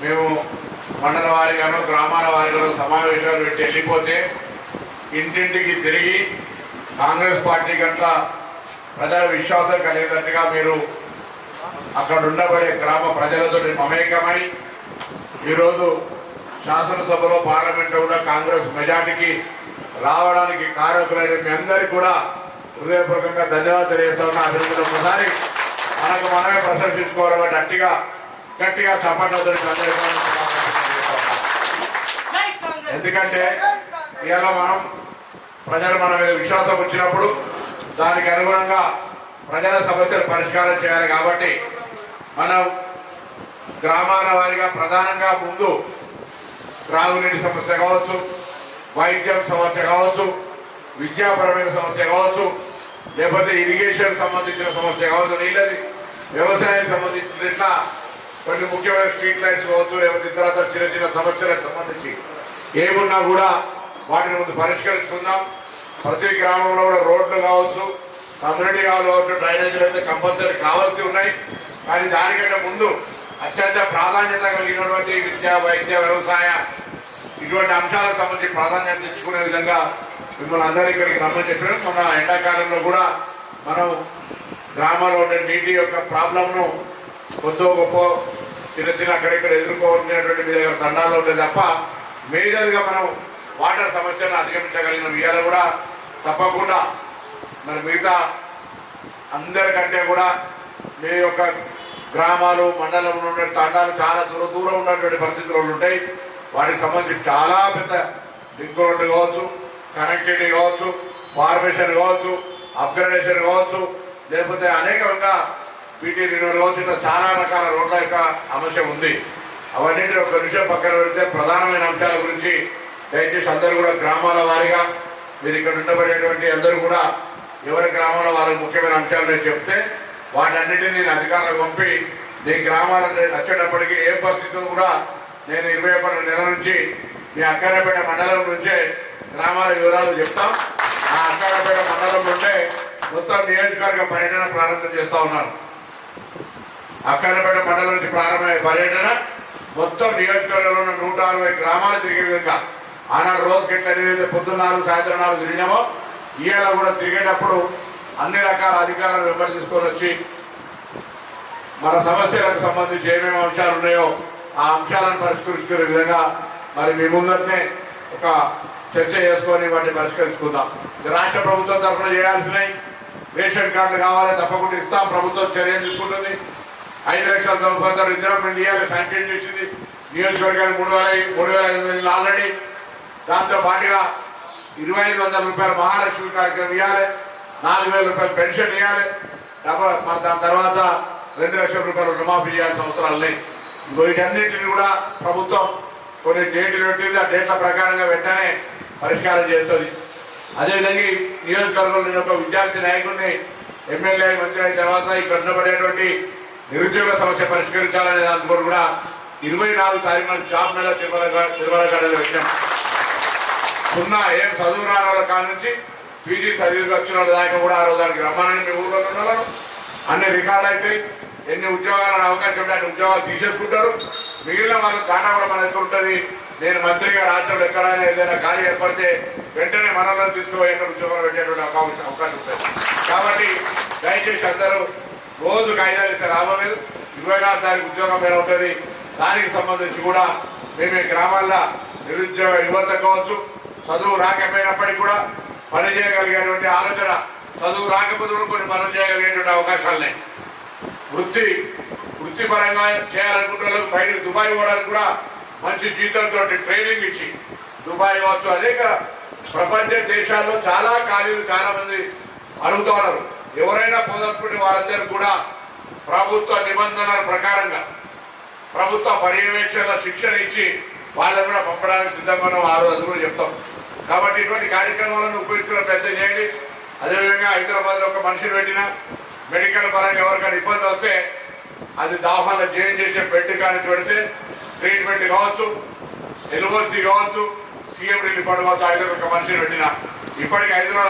మేము మండల వారిగాను గ్రామాల వారిగాను సమావేశాలు పెట్టి వెళ్ళిపోతే ఇంటింటికి తిరిగి కాంగ్రెస్ పార్టీ గట్ల ప్రజల విశ్వాసం కలిగేటట్టుగా మీరు అక్కడ ఉండబడే గ్రామ ప్రజలతో మమేకమై ఈరోజు శాసనసభలో పార్లమెంట్లో కూడా కాంగ్రెస్ మెజార్టీకి రావడానికి కారకులైన మీ అందరికీ కూడా హృదయపూర్వకంగా ధన్యవాదాలు తెలియజేస్తా ఉన్నా. అభినందన ఒకసారి మనకు మనమే ప్రశంసించుకోవాలి గట్టిగా గట్టిగా చప్పట్లతో ఎందుకంటే ఇవాళ మనం ప్రజలు మన మీద విశ్వాసం వచ్చినప్పుడు దానికి అనుగుణంగా ప్రజల సమస్యలు పరిష్కారం చేయాలి కాబట్టి మనం గ్రామాల వారిగా ప్రధానంగా ముందు త్రాగునీటి సమస్య కావచ్చు వైద్యం సమస్య కావచ్చు విద్యాపరమైన సమస్య కావచ్చు లేకపోతే ఇరిగేషన్ సంబంధించిన సమస్య కావచ్చు నీళ్ళది వ్యవసాయం సంబంధించిన ఇట్లా కొన్ని ముఖ్యమైన స్ట్రీట్ లైట్స్ కావచ్చు లేకపోతే ఇతర చిన్న చిన్న సమస్యలకు సంబంధించి ఏమున్నా కూడా వాటిని ముందు పరిష్కరించుకుందాం. ప్రతి గ్రామంలో కూడా రోడ్లు కావచ్చు కమ్యూనిటీ హాల్ కావచ్చు డ్రైనేజీలు అయితే కంపల్సరీ కావాల్సి ఉన్నాయి. కానీ దానికంటే ముందు అత్యంత ప్రాధాన్యత కలిగినటువంటి విద్య వైద్య వ్యవసాయ ఇటువంటి అంశాలకు సంబంధించి ప్రాధాన్యత ఇచ్చుకునే విధంగా మిమ్మల్ని అందరూ ఇక్కడికి రమ్మని చెప్పిన మన ఎండాకాలంలో కూడా మనం గ్రామాల్లో ఉండే నీటి యొక్క ప్రాబ్లంను కొంచెం గొప్ప చిన్న చిన్న అక్కడిక్కడ ఎదుర్కోవాల్సినటువంటి మీ దగ్గర తండాల్లో ఉండే తప్ప మేజర్గా మనం వాటర్ సమస్యను అధిగమించగలిగిన ఇవాళ కూడా తప్పకుండా మరి మిగతా అందరికంటే కూడా మీ యొక్క గ్రామాలు మండలంలో ఉండే తండాలు చాలా దూర దూరం ఉన్నటువంటి పరిస్థితులు ఉంటాయి. వాటికి సంబంధించి చాలా పెద్ద లింక్ రోడ్లు కావచ్చు కనెక్టివిటీ కావచ్చు ఫార్మేషన్ కావచ్చు అప్గ్రేడేషన్ కావచ్చు లేకపోతే అనేకంగా పీటీ రినోడ్ ఇట్లా చాలా రకాల రోడ్ల యొక్క అంశం ఉంది. అవన్నింటి ఒక విషయం పక్కన పెడితే ప్రధానమైన అంశాల గురించి దయచేసి అందరూ కూడా గ్రామాల వారీగా మీరు ఇక్కడ ఉండబడేటువంటి అందరూ కూడా ఎవరి గ్రామంలో వాళ్ళకి ముఖ్యమైన అంశాలు నేను చెప్తే వాటన్నిటిని నేను అధికారులకు పంపి నీ గ్రామాలకు వచ్చేటప్పటికి ఏ పరిస్థితులు కూడా నేను ఇరవై ఒకటి నెల నుంచి మీ అక్కారపేట మండలం నుంచే గ్రామాల వివరాలు చెప్తాం. ఆ అక్కారపేట మండలం నుండే మొత్తం నియోజకవర్గ పర్యటన ప్రారంభం చేస్తూ ఉన్నాను. అక్కడపేట మండలం నుంచి ప్రారంభమయ్యే పర్యటన మొత్తం నియోజకవర్గంలో ఉన్న నూట అరవై గ్రామాలు తిరిగే విధంగా. ఆనాడు రోజుకి గిట్ల ఏదైతే పొద్దున్న సాయంత్రం నాలుగు తిరిగినామో. ఇవాళ కూడా తిరిగేటప్పుడు అన్ని రకాల అధికారులను వెంబడి తీసుకొని వచ్చి మన సమస్యలకు సంబంధించి ఏమేమి అంశాలు ఉన్నాయో ఆ అంశాలను పరిష్కరించుకునే విధంగా మరి మీ ముందరనే ఒక చర్చ చేసుకొని వాటిని పరిష్కరించుకుందాం. రాష్ట్ర ప్రభుత్వం తరఫున చేయాల్సినవి రేషన్ కార్డులు కావాలి తప్పకుండా ఇస్తాం. ప్రభుత్వం చర్యలు తీసుకుంటుంది. ఐదు లక్షల తొమ్మిది ఇద్దరం ఇండియాలో శాంక్షన్ చేసింది. నియోజకవర్గానికి మూడు వేల మూడు వేల ఐదు వందలు ఆల్రెడీ. దాంతో పాటుగా ఇరవై ఐదు వందల రూపాయలు మహాలక్ష్మి కార్యక్రమం ఇవ్వాలి నాలుగు వేల రూపాయలు పెన్షన్ ఇవ్వాలి డబల్ దాని తర్వాత రెండు లక్షల రూపాయలు రుణమాఫీ చేయాల్సిన అవసరాలు ఉన్నాయి వీటన్నింటిని కూడా ప్రభుత్వం కొన్ని డేట్లు పెట్టింది. ఆ డేట్ల ప్రకారంగా వెంటనే పరిష్కారం చేస్తుంది. అదేవిధంగా నియోజకవర్గంలో నేను ఒక విద్యార్థి నాయకుడిని ఎమ్మెల్యే మంత్రి అయిన తర్వాత ఇక్కడ ఉండబడేటువంటి నిరుద్యోగ సమస్య పరిష్కరించాలనే దాని కొరకు కూడా ఇరవై నాలుగు తారీఖున జాబ్ మేళ తిరుమల తిరుమల గడలో పెట్టాం సున్నా ఏం చదువు రాని వాళ్ళ కాడ నుంచి పీజీ చదివి వచ్చిన వాళ్ళ దాకా కూడా ఆ రోజానికి రమ్మని మీ ఊళ్ళో ఉండాలను అన్ని రికార్డు అయితే ఎన్ని ఉద్యోగాలు అవకాశం ఉంటే అన్ని ఉద్యోగాలు తీసేసుకుంటారు. మిగిలిన వాళ్ళ డాటా కూడా మన దగ్గర ఉంటుంది. నేను మంత్రిగా రాష్ట్రంలో ఎక్కడైనా ఏదైనా ఖాళీ ఏర్పడితే వెంటనే మనలో తీసుకుపోయి ఎక్కడ ఉద్యోగాలు పెట్టేటువంటి అవకాశం అవకాశం ఉంటుంది. కాబట్టి దయచేసి అందరూ రోజు కాగితాలు ఇస్తే లాభం లేదు. ఇరవై నాలుగు తారీఖు ఉద్యోగం మీద ఉంటుంది? దానికి సంబంధించి కూడా మేము ఈ గ్రామాల్లో నిరుద్యోగ యువత కావచ్చు చదువు రాకపోయినప్పటికీ కూడా పని చేయగలిగేటువంటి ఆలోచన చదువు రాకపోతే కూడా కొన్ని పనులు చేయగలిగేటువంటి అవకాశాలున్నాయి వృత్తి వృత్తిపరంగా చేయాలనుకుంటే పైన బయటకు దుబాయ్ పోవడానికి కూడా మంచి జీతంతో ట్రైనింగ్ ఇచ్చి దుబాయ్ కావచ్చు అనేక ప్రపంచ దేశాల్లో చాలా ఖాళీలు చాలామంది అడుగుతూ ఉన్నారు. ఎవరైనా పోదలుచుకుంటే వారందరూ కూడా ప్రభుత్వ నిబంధనల ప్రకారంగా ప్రభుత్వ పర్యవేక్షణ శిక్షణ ఇచ్చి వాళ్ళని కూడా పంపడానికి సిద్ధంగా ఉన్నాం. ఆ రోజు కూడా చెప్తాం. కాబట్టి ఇటువంటి కార్యక్రమాలను ఉపయోగించుకున్న పెద్ద చేయండి అదేవిధంగా హైదరాబాద్ ఒక మనిషిని పెట్టిన మెడికల్ పరంగా ఎవరికైనా ఇబ్బంది వస్తే అది దాహాల జైన్ చేసే బెడ్ కానీ పెడితే ట్రీట్మెంట్ కావచ్చు ఎల్ఓసి కావచ్చు సీఎం రిలీఫ్ ఫండ్ కావచ్చు ఐదు ఒక మనిషిని పెట్టిన. ఇప్పటికి హైదరాబాద్